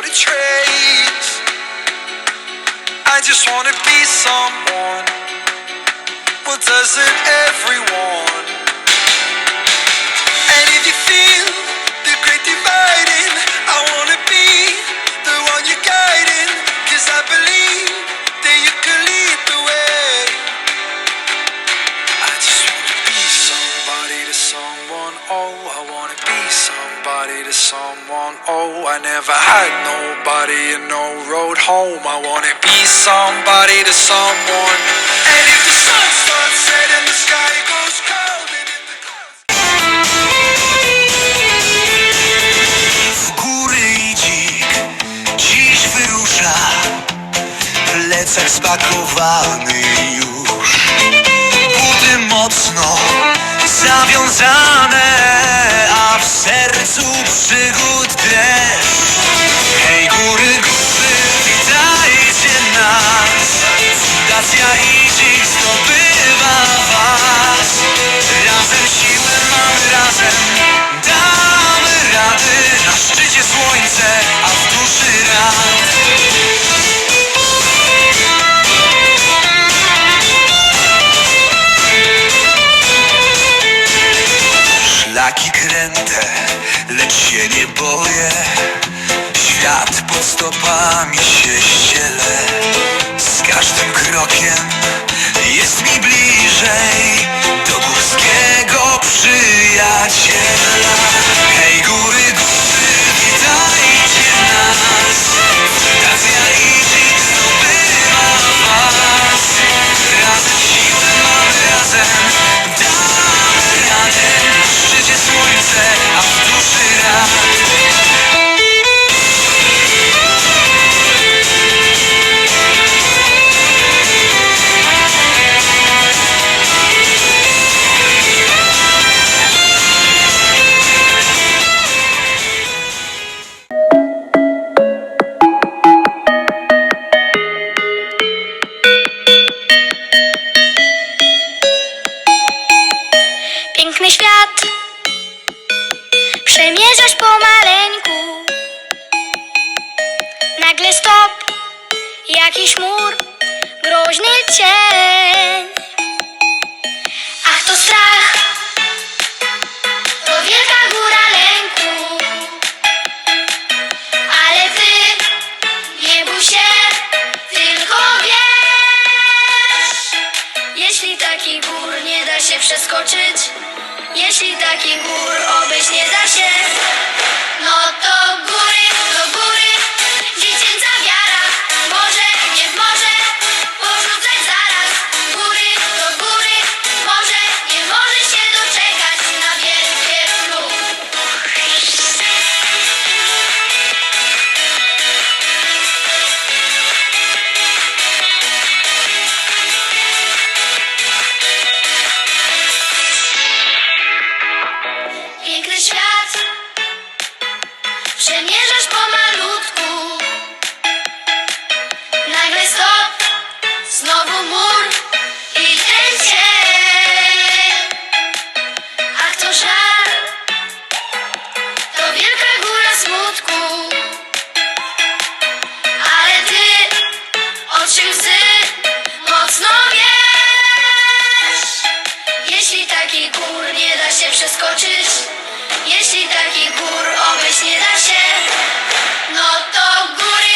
without a trace. I just wanna be someone. Well, doesn't everyone? Oh, I never had nobody and no road home. I wanna be somebody to someone. And if the sun starts setting, the sky goes cold. And the clouds W góry i dziś wyrusza Plecak spakowany już Buty mocno zawiązane A w sercu przygód yeah. Świat pod stopami się ściele. Z każdym krokiem jest mi bliżej Do górskiego przyjaciela Przemierzasz pomalutku. Nagle stop Znowu mur I ten cień. Ach to To wielka góra smutku. Ale ty Oczy łzy Mocno wiesz? Jeśli taki gór nie da się przeskoczyć, jeśli taki gór obejść nie da się, no to góry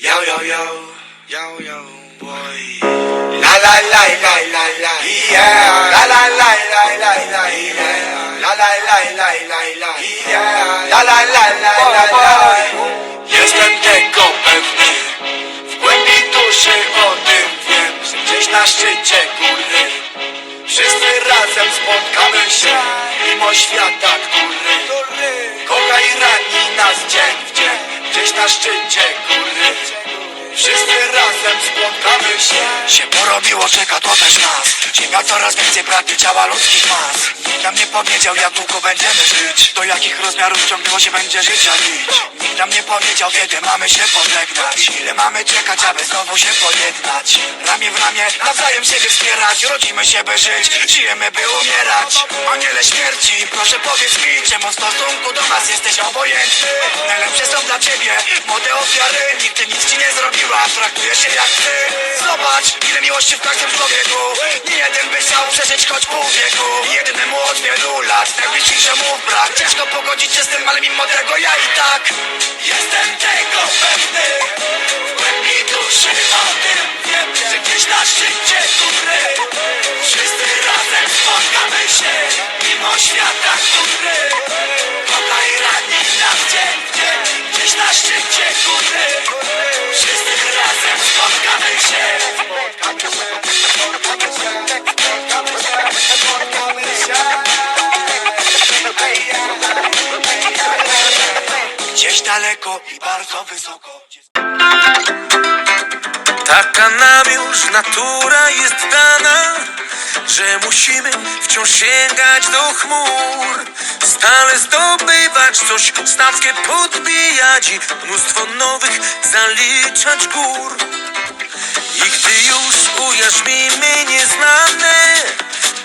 yo, yo, yo, yo, yo, boy. La la la la la la, yeah. La la la la la la. La la la la la la. La la la la la la. Jestem tego pewny, w głębi duszy o tym wiem, gdzieś na szczycie góry wszyscy razem spotkamy się, mimo świata, który kocha i rani nas dzień w dzień, gdzieś na szczycie góry. Wszyscy razem spotkamy się. Się porobiło, czeka to też nas. Ziemia coraz więcej pragnie ciała ludzkich mas. Nikt nam nie powiedział jak długo będziemy żyć. Do jakich rozmiarów ciągniło się będzie życia lić Nikt nam nie powiedział kiedy mamy się pożegnać. Ile mamy czekać, aby znowu się pojednać? Ramię w ramię, nawzajem siebie wspierać. Rodzimy się by żyć, żyjemy by umierać. Aniele śmierci, proszę powiedz mi Czemu w stosunku do nas jesteś obojętny? Najlepsze są dla ciebie młode ofiary. Nigdy nic ci nie zrobiła, traktuje się jak ty. Zobacz, ile miłości w każdym człowieku. Nie jeden by chciał przeżyć choć pół wieku. Jedynemu od wielu lat, najbliższemu brak. Ciężko pogodzić się z tym, ale mimo tego ja i tak Jestem tego pewny. W głębi duszy o tym wiem Że gdzieś na szczycie góry Wszyscy razem spotkamy się Mimo świata, który daleko i bardzo wysoko Taka nam już natura jest dana, że musimy wciąż sięgać do chmur. Stale zdobywać coś, stawkę podbijać i mnóstwo nowych zaliczać gór. I gdy już ujarzmimy nieznane,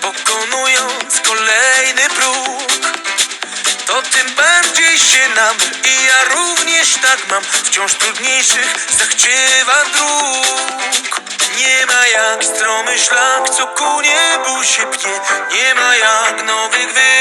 pokonując kolejny próg, to tym bardziej się nam i ja również tak mam wciąż trudniejszych zachciewa dróg. Nie ma jak stromy szlak, co ku niebu się pnie, nie ma jak nowych wyzwań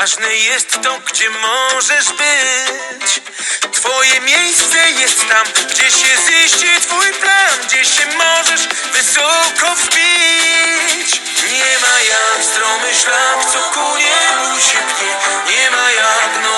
Ważne jest to, gdzie możesz być. Twoje miejsce jest tam, gdzie się ziści twój plan, gdzie się możesz wysoko wbić. Nie ma jak stromy szlak, co ku niebu się pnie. Nie ma jak nowych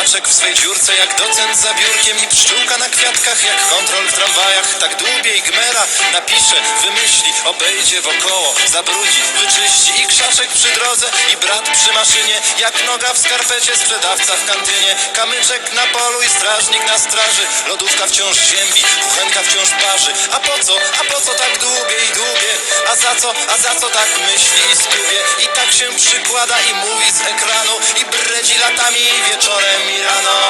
Robaczek w swej dziurce jak docent za biurkiem I pszczółka na kwiatkach jak kontrol w tramwajach. Tak dłubie i gmera napisze, wymyśli Obejdzie wokoło, zabrudzi, wyczyści I krzaczek przy drodze i brat przy maszynie. Jak noga w skarpecie, sprzedawca w kantynie. Kamyczek na polu i strażnik na straży. Lodówka wciąż ziębi, kuchenka wciąż parzy. A po co, a po co tak dłubie i dłubie A za co, a za co tak myśli i skubie I tak się przykłada i mówi z ekranu I bredzi latami wieczorem i rano.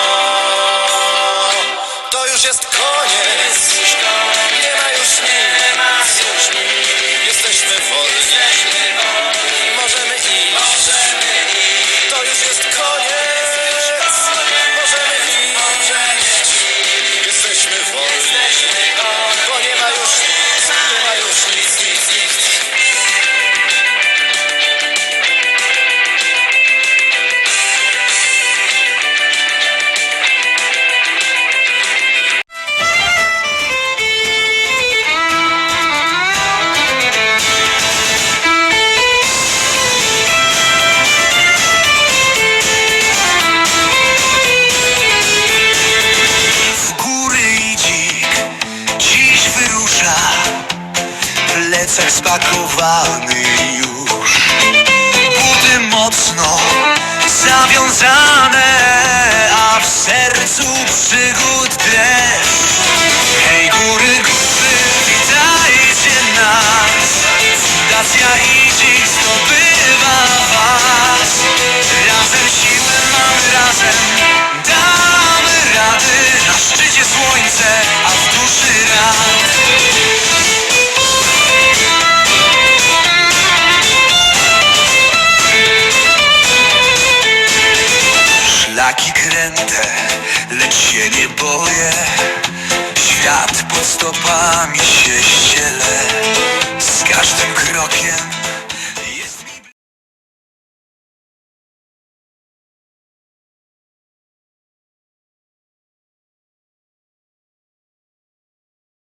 To już jest koniec. Nie ma już nic Jesteśmy wolni